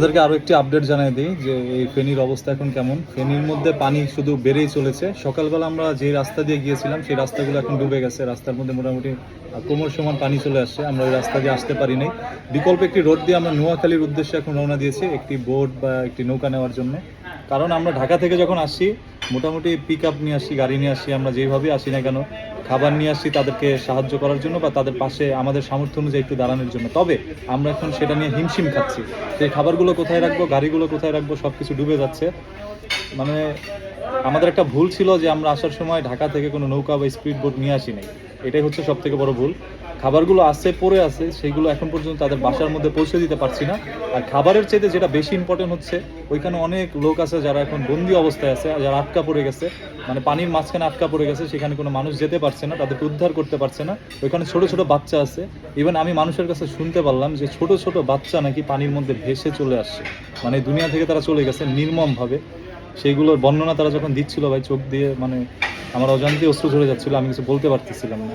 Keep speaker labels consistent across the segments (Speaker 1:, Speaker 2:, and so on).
Speaker 1: তাদেরকে আরও একটি আপডেট জানাই দিই যে এই ফেনীর অবস্থা এখন কেমন। ফেনীর মধ্যে পানি শুধু বেড়েই চলেছে। সকালবেলা আমরা যে রাস্তা দিয়ে গিয়েছিলাম, সেই রাস্তাগুলো এখন ডুবে গেছে। রাস্তার মধ্যে মোটামুটি কোমর সমান পানি চলে আসছে। আমরা ওই রাস্তা দিয়ে আসতে পারি নাই। বিকল্প একটি রোড দিয়ে আমরা নোয়াখালীর উদ্দেশ্যে এখন রওনা দিয়েছি, একটি বোট বা একটি নৌকা নেওয়ার জন্য। কারণ আমরা ঢাকা থেকে যখন আসি, মোটামুটি পিক আপ নিয়ে আসি, গাড়ি নিয়ে আসি, আমরা যেভাবে আসি না কেন খাবার নিয়ে আসছি তাদেরকে সাহায্য করার জন্য বা তাদের পাশে আমাদের সামর্থ্য অনুযায়ী একটু দাঁড়ানোর জন্য। তবে আমরা এখন সেটা নিয়ে হিমশিম খাচ্ছি। যে খাবারগুলো কোথায় রাখব, গাড়িগুলো কোথায় রাখব সব কিছু ডুবে যাচ্ছে। মানে আমাদের একটা ভুল ছিল যে আমরা আসার সময় ঢাকা থেকে কোনো নৌকা বা স্পিড বোট নিয়ে আসি নাই এটাই হচ্ছে সব থেকে বড় ভুল। খাবারগুলো আছে, পড়ে আছে সেইগুলো এখন পর্যন্ত তাদের বাসার মধ্যে পৌঁছে দিতে পারছি না। আর খাবারের চাইতে যেটা বেশি ইম্পর্টেন্ট হচ্ছে, ওইখানে অনেক লোক আছে যারা এখন বন্দি অবস্থায় আছে, যারা আটকা পড়ে গেছে। মানে পানির মাঝখানে আটকা পড়ে গেছে, সেখানে কোনো মানুষ যেতে পারছে না, তাদেরকে উদ্ধার করতে পারছে না। ওইখানে ছোট ছোট বাচ্চা আছে। ইভেন আমি মানুষের কাছে শুনতে পারলাম যে ছোট ছোট বাচ্চা নাকি পানির মধ্যে ভেসে চলে আসছে। মানে দুনিয়া থেকে তারা চলে গেছে নির্মমভাবে। সেইগুলোর বর্ণনা তারা যখন দিচ্ছিল ভাই চোখ দিয়ে মানে আমার অজান্তে অস্ত্র ঝরে যাচ্ছিল, আমি কিছু বলতে পারতেছিলাম না।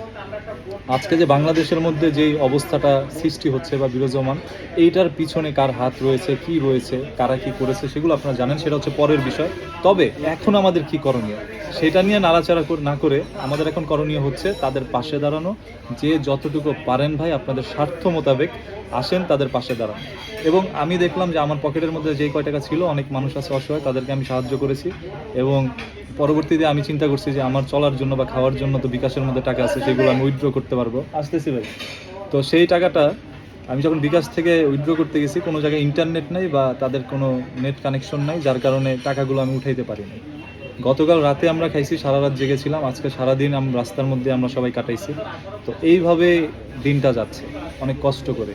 Speaker 1: আজকে যে বাংলাদেশের মধ্যে যেই অবস্থাটা সৃষ্টি হচ্ছে বা বিরাজমান, এইটার পিছনে কার হাত রয়েছে, কি রয়েছে, কারা কি করেছে, সেগুলো আপনারা জানেন, সেটা হচ্ছে পরের বিষয়। তবে এখন আমাদের কি করণীয়? সেটা নিয়ে নাড়াচাড়া না করে আমাদের এখন করণীয় হচ্ছে তাদের পাশে দাঁড়ানো, যে যতটুকু পারেন ভাই আপনাদের স্বার্থ মোতাবেক আসেন তাদের পাশে দাঁড়ান। এবং আমি দেখলাম যে আমার পকেটের মধ্যে যেই কয় টাকা ছিল অনেক মানুষ আছে অসহায় তাদেরকে আমি সাহায্য করেছি। এবং পরবর্তীতে আমি চিন্তা করছি যে আমার চলার জন্য বা খাওয়ার জন্য তো বিকাশের মধ্যে টাকা আছে সেগুলো আমি উইথড্র করতে পারব। আসতেছি ভাই। তো সেই টাকাটা আমি যখন বিকাশ থেকে উইথড্র করতে গেছি কোনো জায়গায় ইন্টারনেট নেই বা তাদের কোনো নেট কানেকশন নাই যার কারণে টাকাগুলো আমি উঠাইতে পারিনি। গতকাল রাতে আমরা খাইছি, সারা রাত জেগেছিলাম, আজকে সারাদিন আমরা রাস্তার মধ্যে আমরা সবাই কাটাইছি। তো এইভাবে দিনটা যাচ্ছে, অনেক কষ্ট করে।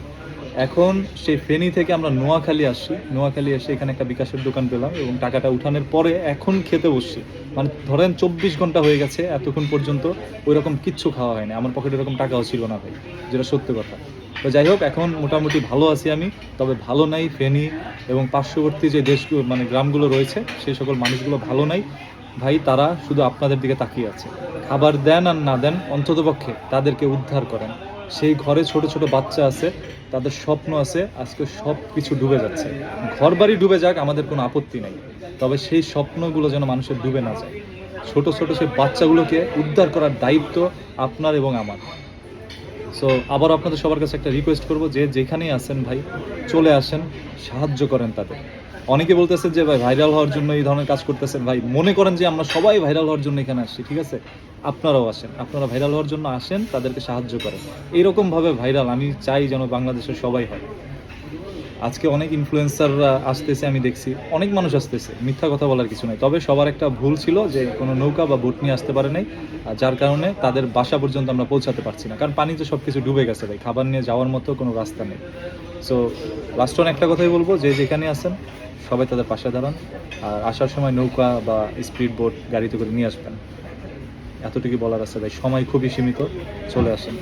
Speaker 1: এখন সেই ফেনী থেকে আমরা নোয়াখালী আসছি। নোয়াখালী এসে এখানে একটা বিকাশের দোকান পেলাম এবং টাকাটা উঠানোর পরে এখন খেতে বসছি। মানে ধরেন চব্বিশ ঘণ্টা হয়ে গেছে, এতক্ষণ পর্যন্ত ওই রকম কিচ্ছু খাওয়া হয়নি। আমার পকেটে এরকম টাকাও ছিল না ভাই, যেটা সত্য কথা। তো যাই হোক, এখন মোটামুটি ভালো আছি আমি, তবে ভালো নাই ফেনী এবং পার্শ্ববর্তী যে দেশগুলো মানে গ্রামগুলো রয়েছে, সেই সকল মানুষগুলো ভালো নাই। ভাই, তারা শুধু আপনাদের দিকে তাকিয়ে আছে। খাবার দেন আর না দেন, অন্ততপক্ষে তাদেরকে উদ্ধার করেন। সেই ঘরে ছোট ছোট বাচ্চা আছে, তাদের স্বপ্ন আছে, আজকে সব কিছু ডুবে যাচ্ছে। ঘর বাড়ি ডুবে যাক, আমাদের কোনো আপত্তি নাই। তবে সেই স্বপ্নগুলো যেন মানুষের ডুবে না যায়। ছোট ছোট সেই বাচ্চাগুলোকে উদ্ধার করার দায়িত্ব আপনার এবং আমার। সো আবার আপনাদের সবার কাছে একটা রিকোয়েস্ট করব, যে যেখানেই আসেন ভাই, চলে আসেন, সাহায্য করেন তাদের। অনেকে বলতেছে যে, ভাই ভাইরাল হওয়ার জন্য এই ধরনের কাজ করতেছেন। ভাই, মনে করেন যে, আমরা সবাই ভাইরাল হওয়ার জন্য এখানে আসছি, ঠিক আছে? আপনারাও আসেন। আপনারা ভাইরাল হওয়ার জন্য আসেন, তাদেরকে সাহায্য করেন। এইরকমভাবে ভাইরাল আমি চাই যেন বাংলাদেশের সবাই হয়। আজকে অনেক ইনফ্লুয়েন্সাররা আসতেছে, আমি দেখছি। অনেক মানুষ আসতেছে, মিথ্যা কথা বলার কিছু নাই। তবে সবার একটা ভুল ছিল যে কোনো নৌকা বা বোট নিয়ে আসতে পারে নাই যার কারণে তাদের বাসা পর্যন্ত আমরা পৌঁছাতে পারছি না। কারণ পানিতে সব কিছু ডুবে গেছে ভাই, খাবার নিয়ে যাওয়ার মতো কোনো রাস্তা নেই। সো লাস্ট অন একটা কথাই বলব, যে যেখানে আসেন সবাই তাদের পাশে দাঁড়ান, আর আসার সময় নৌকা বা স্পিড বোট গাড়িতে করে নিয়ে আসবেন। এতটুকু বলার আছে ভাই, সময় খুবই সীমিত, চলে আসেন।